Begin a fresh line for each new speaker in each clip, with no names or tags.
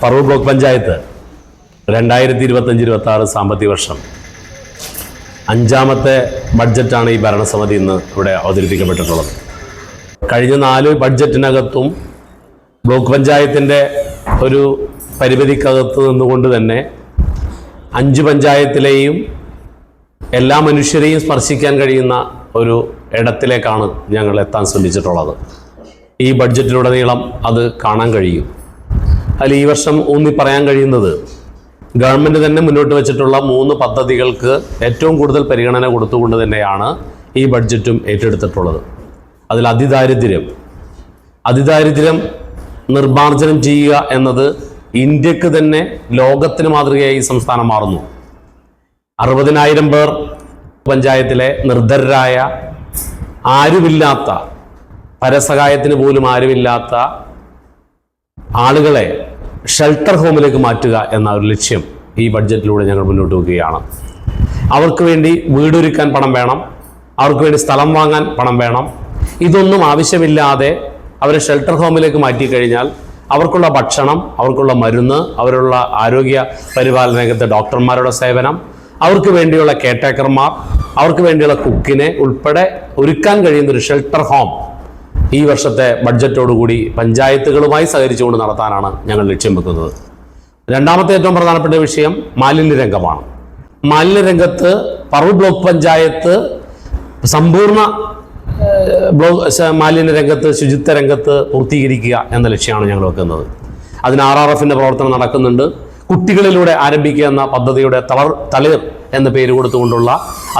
Paravur block panchayat രണ്ടായിരത്തി ഇരുപത്തഞ്ച് ഇരുപത്തി ആറ് സാമ്പത്തിക വർഷം. അഞ്ചാമത്തെ ബഡ്ജറ്റാണ് ഈ ഭരണസമിതി ഇന്ന് ഇവിടെ അവതരിപ്പിക്കപ്പെട്ടിട്ടുള്ളത്. കഴിഞ്ഞ നാല് ബഡ്ജറ്റിനകത്തും ബ്ലോക്ക് പഞ്ചായത്തിന്റെ ഒരു പരിമിതിക്കകത്ത് നിന്നുകൊണ്ട് തന്നെ അഞ്ച് പഞ്ചായത്തിലെയും എല്ലാ മനുഷ്യരെയും സ്പർശിക്കാൻ കഴിയുന്ന ഒരു ഇടത്തിലേക്കാണ് ഞങ്ങൾ എത്താൻ ശ്രമിച്ചിട്ടുള്ളത്. ഈ ബഡ്ജറ്റിലുടനീളം അത് കാണാൻ കഴിയും. അതിൽ ഈ വർഷം ഊന്നി പറയാൻ കഴിയുന്നത് ഗവൺമെന്റ് തന്നെ മുന്നോട്ട് വെച്ചിട്ടുള്ള മൂന്ന് പദ്ധതികൾക്ക് ഏറ്റവും കൂടുതൽ പരിഗണന കൊടുത്തുകൊണ്ട് തന്നെയാണ് ഈ ബഡ്ജറ്റും ഏറ്റെടുത്തിട്ടുള്ളത്. അതിൽ അതിദാരിദ്ര്യം അതിദാരിദ്ര്യം നിർമ്മാർജനം ചെയ്യുക എന്നത് ഇന്ത്യയ്ക്ക് തന്നെ ലോകത്തിന് മാതൃകയായി ഈ സംസ്ഥാനം മാറുന്നു. അറുപതിനായിരം പേർ പഞ്ചായത്തിലെ നിർദ്ധരരായ ആരുമില്ലാത്ത പരസഹായത്തിന് പോലും ആരുമില്ലാത്ത ആളുകളെ ഷെൽട്ടർ ഹോമിലേക്ക് മാറ്റുക എന്ന ഒരു ലക്ഷ്യം ഈ ബഡ്ജറ്റിലൂടെ ഞങ്ങൾ മുന്നോട്ട് വെക്കുകയാണ്. അവർക്ക് വേണ്ടി വീടൊരുക്കാൻ പണം വേണം. അവർക്ക് വേണ്ടി സ്ഥലം വാങ്ങാൻ പണം വേണം. ഇതൊന്നും ആവശ്യമില്ലാതെ അവരെ ഷെൽട്ടർ ഹോമിലേക്ക് മാറ്റി കഴിഞ്ഞാൽ അവർക്കുള്ള ഭക്ഷണം അവർക്കുള്ള മരുന്ന് അവരുള്ള ആരോഗ്യ പരിപാലന രംഗത്തെ ഡോക്ടർമാരുടെ സേവനം അവർക്ക് വേണ്ടിയുള്ള കെയർടേക്കർമാർ അവർക്ക് വേണ്ടിയുള്ള കുക്കിനെ ഉൾപ്പെടെ ഒരുക്കാൻ കഴിയുന്ന ഒരു ഷെൽട്ടർ ഹോം ഈ വർഷത്തെ ബഡ്ജറ്റോടുകൂടി പഞ്ചായത്തുകളുമായി സഹകരിച്ചുകൊണ്ട് നടത്താനാണ് ഞങ്ങൾ ലക്ഷ്യം വെക്കുന്നത്. രണ്ടാമത്തെ ഏറ്റവും പ്രധാനപ്പെട്ട വിഷയം മാലിന്യരംഗമാണ്. മാലിന്യരംഗത്ത് പറവ് ബ്ലോക്ക് പഞ്ചായത്ത് സമ്പൂർണ ബ്ലോക്ക് മാലിന്യരംഗത്ത് ശുചിത്വ രംഗത്ത് പൂർത്തീകരിക്കുക എന്ന ലക്ഷ്യമാണ് ഞങ്ങൾ വെക്കുന്നത്. അതിന് ആർ ആർ എഫിന്റെ പ്രവർത്തനം നടക്കുന്നുണ്ട്. കുട്ടികളിലൂടെ ആരംഭിക്കുക എന്ന പദ്ധതിയുടെ തളർ തളിർ എന്ന പേര് കൊടുത്തുകൊണ്ടുള്ള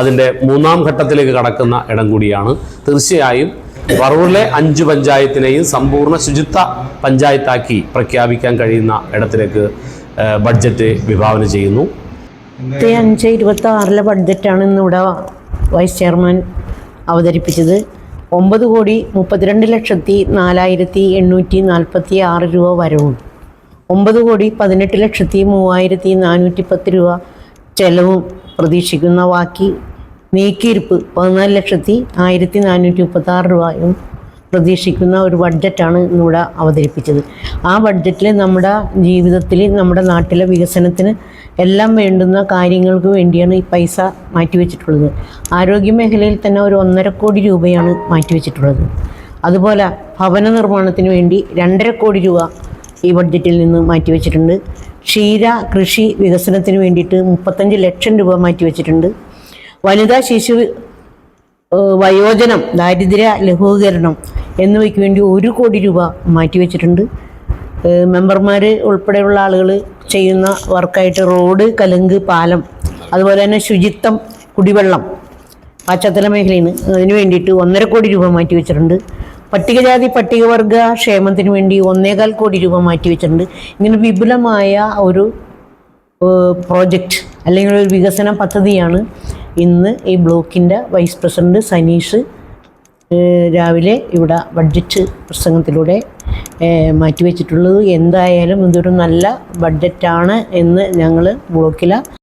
അതിന്റെ മൂന്നാം ഘട്ടത്തിലേക്ക് കടക്കുന്ന ഇടം കൂടിയാണ്. തീർച്ചയായും പറവൂരിലെ അഞ്ച് പഞ്ചായത്തിനെയും സമ്പൂർണ ശുചിത്വ പഞ്ചായത്താക്കി പ്രഖ്യാപിക്കാൻ കഴിയുന്ന ഇടത്തിലേക്ക് ബഡ്ജറ്റ് വിഭാവന ചെയ്യുന്നു.
അഞ്ച് ഇരുപത്തി ആറിലെ ബഡ്ജറ്റാണ് ഇന്നിവിടെ വൈസ് ചെയർമാൻ അവതരിപ്പിച്ചത്. ഒമ്പത് കോടി മുപ്പത്തിരണ്ട് ലക്ഷത്തി നാലായിരത്തി എണ്ണൂറ്റി നാൽപ്പത്തി ആറ് രൂപ വരവും. ഒമ്പത് കോടി പതിനെട്ട് ലക്ഷത്തി മൂവായിരത്തി നാനൂറ്റി പത്ത് രൂപ ചെലവും പ്രതീക്ഷിക്കുന്ന ബാക്കി നീക്കിയിരിപ്പ് പതിനാല് ലക്ഷത്തി ആയിരത്തി നാനൂറ്റി മുപ്പത്താറ് രൂപയും പ്രതീക്ഷിക്കുന്ന ഒരു ബഡ്ജറ്റാണ് ഇന്നിവിടെ അവതരിപ്പിച്ചത്. ആ ബഡ്ജറ്റിൽ നമ്മുടെ ജീവിതത്തിൽ നമ്മുടെ നാട്ടിലെ വികസനത്തിന് എല്ലാം വേണ്ടുന്ന കാര്യങ്ങൾക്ക് വേണ്ടിയാണ് ഈ പൈസ മാറ്റിവെച്ചിട്ടുള്ളത്. ആരോഗ്യ മേഖലയിൽ തന്നെ ഒരു ഒന്നര കോടി രൂപയാണ് മാറ്റിവെച്ചിട്ടുള്ളത്. അതുപോലെ ഭവന നിർമ്മാണത്തിന് വേണ്ടി രണ്ടര കോടി രൂപ ഈ ബഡ്ജറ്റിൽ നിന്ന് മാറ്റിവെച്ചിട്ടുണ്ട്. ക്ഷീര കൃഷി വികസനത്തിന് വേണ്ടിയിട്ട് മുപ്പത്തഞ്ച് ലക്ഷം രൂപ മാറ്റിവെച്ചിട്ടുണ്ട്. വനിതാ ശിശു വയോജനം ദാരിദ്ര്യ ലഘൂകരണം എന്നിവയ്ക്ക് വേണ്ടി ഒരു കോടി രൂപ മാറ്റിവെച്ചിട്ടുണ്ട്. മെമ്പർമാർ ഉൾപ്പെടെയുള്ള ആളുകൾ ചെയ്യുന്ന വർക്കായിട്ട് റോഡ് കലുങ്ക് പാലം അതുപോലെ തന്നെ ശുചിത്വം കുടിവെള്ളം പശ്ചാത്തല നിന്ന് അതിന് വേണ്ടിയിട്ട് ഒന്നര കോടി രൂപ മാറ്റിവെച്ചിട്ടുണ്ട്. പട്ടികജാതി പട്ടികവർഗ ക്ഷേമത്തിന് വേണ്ടി ഒന്നേകാൽ കോടി രൂപ മാറ്റിവെച്ചിട്ടുണ്ട്. ഇങ്ങനെ വിപുലമായ ഒരു പ്രോജക്റ്റ് അല്ലെങ്കിൽ ഒരു വികസന പദ്ധതിയാണ് ഇന്ന് ഈ ബ്ലോക്കിന്റെ വൈസ് പ്രസിഡന്റ് സനീഷ് രാവിലെ ഇവിടെ ബഡ്ജറ്റ് പ്രസംഗത്തിലൂടെ മാറ്റിവെച്ചിട്ടുള്ളത്. എന്തായാലും ഇതൊരു നല്ല ബഡ്ജറ്റാണ് എന്ന് ഞങ്ങൾ ബ്ലോക്കിലെ